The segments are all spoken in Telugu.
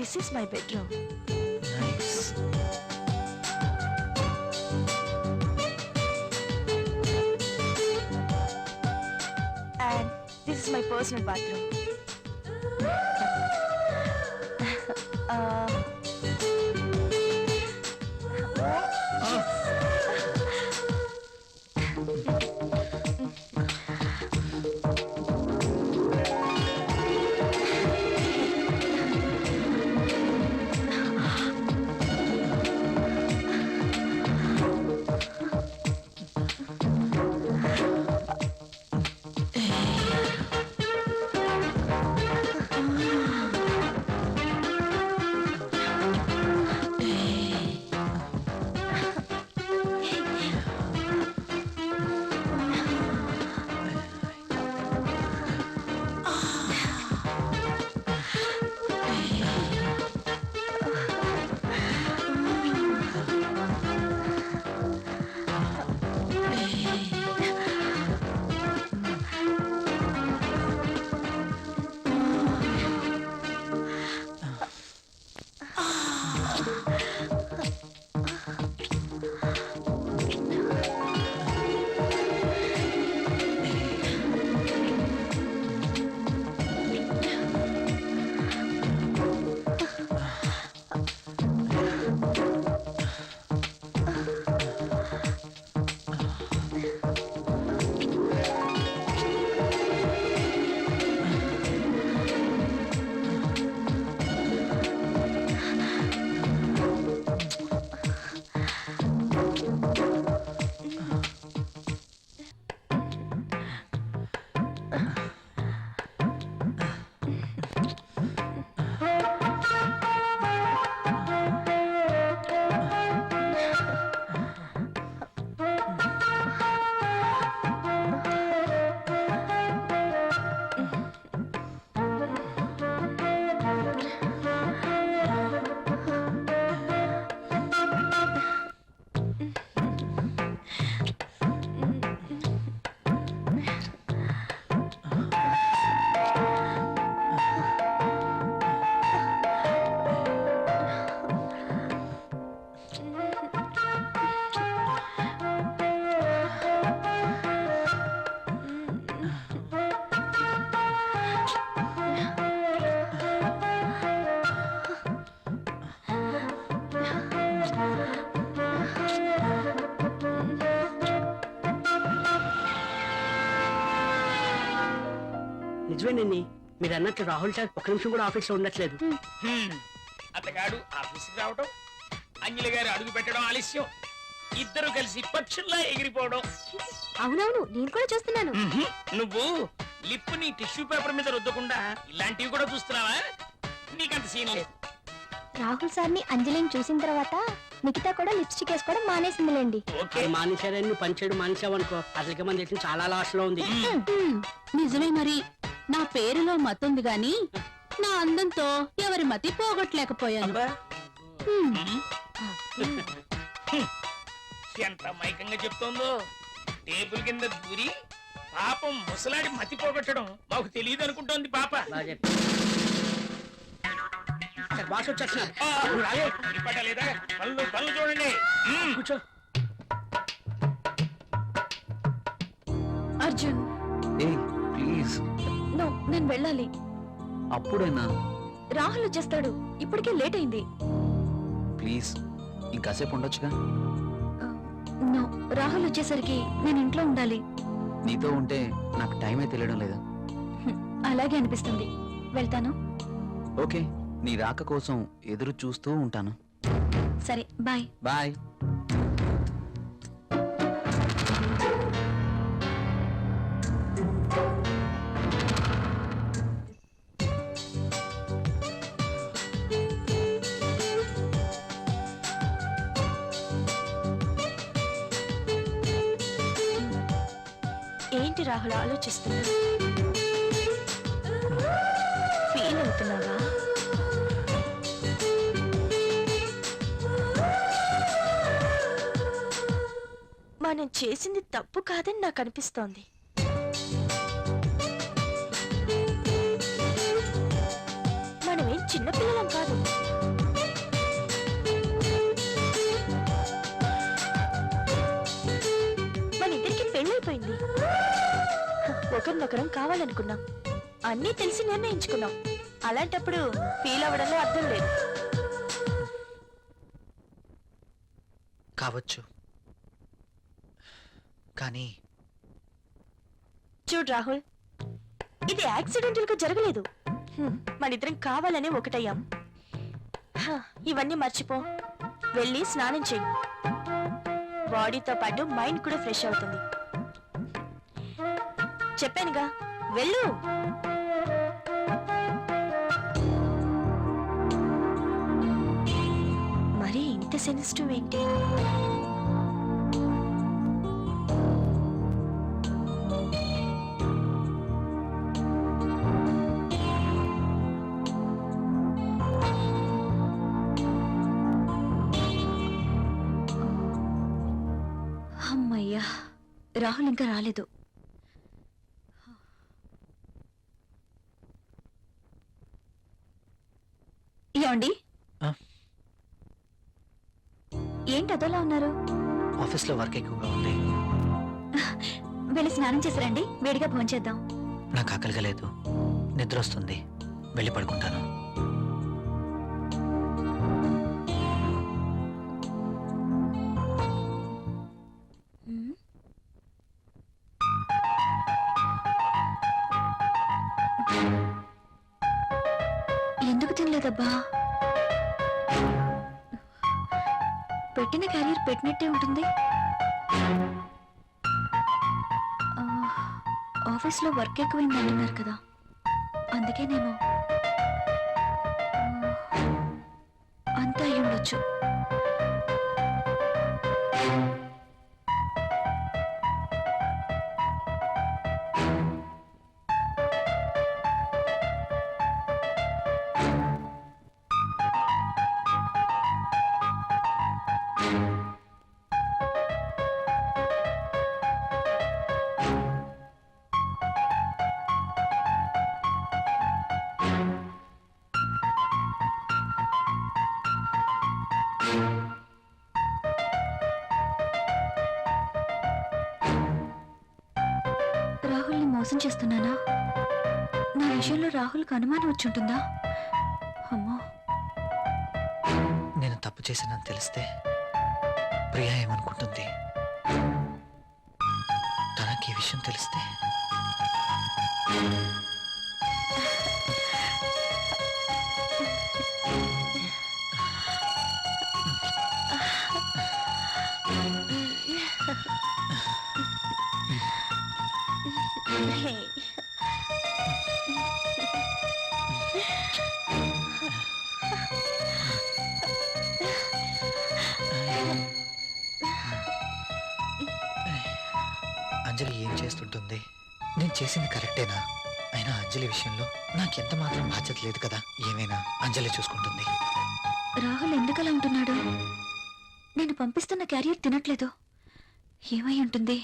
This is my bedroom. Nice. And this is my personal bathroom. Uh, నిజమేనండి మీరు అన్నట్లు రాహుల్ టాక్ ఒక నిమిషం కూడా ఆఫీస్ లో ఉండట్లేదు అతగాడు ఆఫీస్కి రావడం అంగిల గారు అడుగు పెట్టడం ఆలస్యం ఇద్దరు కలిసి పక్షుల్లా ఎగిరిపోవడం అవునవును నేను కూడా చూస్తున్నాను నువ్వు లిప్ ని టిష్యూ పేపర్ మీద రుద్దకుండా ఇలాంటివి కూడా చూస్తున్నావా నీకంత సీన్ లేదు రాహుల్ సార్ని అంజలిని చూసిన తర్వాత నిఖిత కూడా లిప్స్టిక్ వేసుకోవడం మానేసిందిలేండి ఓకే అది మానేశారని నువ్వు పనిచేయడం మానేసావు అనుకో అసలుకే మన చాలా లాస్ లో ఉంది నిజమే మరి నా పేరులో మతుంది గాని నా అందంతో ఎవరి మతి పోగొట్టలేకపోయాను ఎంత మైకంగా చెప్తోందో టేబుల్ కింద దూరి పాపం ముసలాడి మతి పోగొట్టడం మాకు తెలియదు అనుకుంటోంది పాప బాగా చెప్పి సార్ బాస్ వెళ్ళాలి అప్పుడేనా రాహుల్ వచ్చేస్తాడు ఇప్పటికే లేట్ అయింది ప్లీజ్ ఇంకాసేపు ఉండొచ్చుగా రాహుల్ వచ్చేసరికి నేను ఇంట్లో ఉండాలి నీతో ఉంటే నాకు టైమే తెలియడం లేదు అలాగే అనిపిస్తుంది వెళ్తాను ఓకే నీ రాక కోసం ఎదురు చూస్తూ ఉంటాను సరే బాయ్ బాయ్ ఏంటి రాహుల్ ఆలోచిస్తున్నా ఫీల్ అవుతున్నావా మనం చేసింది తప్పు కాదని నాకు అనిపిస్తోంది మనమేం చిన్నపిల్లలం కాదు ఒకరినొకరం కావాలనుకున్నాం అన్నీ తెలిసి నిర్ణయించుకున్నాం అలాంటప్పుడు ఫీల్ అవ్వడంలో అర్థం లేదు కావచ్చు కానీ చూడు రాహుల్ ఇది యాక్సిడెంటల్ గా జరగలేదు మనిద్దరం కావాలనే ఒకటయ్యాం హ, ఇవన్నీ మర్చిపో వెళ్ళి స్నానం చెయ్యి బాడీతో పాటు మైండ్ కూడా ఫ్రెష్ అవుతుంది చెప్పానుగా వెళ్ళు మరి ఇంత సెన్సిటివ్ ఏంటి రాహుల్ ఇంకా రాలేదు ఏమండి ఏంటి అదోలా ఉన్నారు ఆఫీస్ లో వర్క్ ఎక్కువగా ఉంది వెళ్ళి స్నానం చేసి రండి వేడిగా చేద్దాం నాకు ఆకలిగా లేదు నిద్ర వస్తుంది వెళ్ళి పడుకుంటాను అబ్బా పెట్టిన క్యారియర్ పెట్టినట్టే ఉంటుంది ఆఫీస్లో వర్క్ ఎక్కువైంది అంటున్నారు కదా అందుకే నేను అంతా అయ్యుండొచ్చు మోసం చేస్తున్నానా నా విషయంలో రాహుల్కి అనుమానం ఉంటుందా అమ్మో నేను తప్పు చేశానని తెలిస్తే ప్రియా ఏమనుకుంటుంది తనకి ఈ విషయం తెలిస్తే అంజలి ఏం చేస్తుంటుంది నేను చేసింది కరెక్టేనా అయినా అంజలి విషయంలో నాకెంత మాత్రం బాధ్యత లేదు కదా ఏమైనా అంజలి చూసుకుంటుంది రాహుల్ ఎందుకలా ఉంటున్నాడు నేను పంపిస్తున్న క్యారియర్ తినట్లేదు ఏమై ఉంటుంది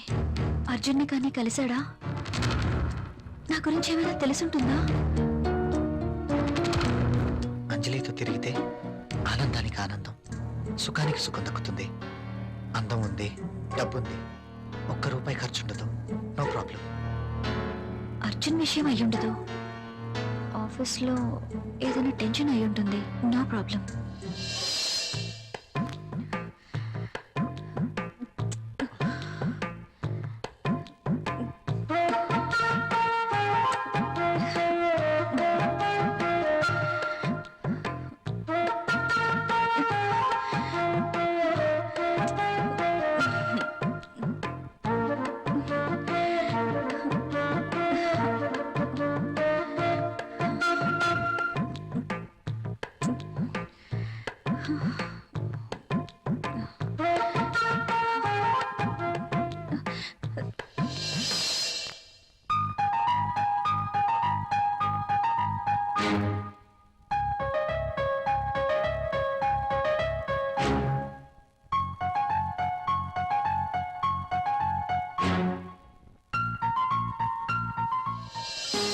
అర్జున్ని కానీ కలిశాడా నా గురించి ఏమైనా తెలుసుంటుందా అంజలితో తిరిగితే ఆనందానికి ఆనందం సుఖానికి సుఖం దక్కుతుంది అందం ఉంది డబ్బుంది ఒక్క రూపాయి ఖర్చు ఉండదు నో ప్రాబ్లం అర్జున్ విషయం అయి ఉండదు ఆఫీస్లో ఏదైనా టెన్షన్ అయి ఉంటుంది నో ప్రాబ్లం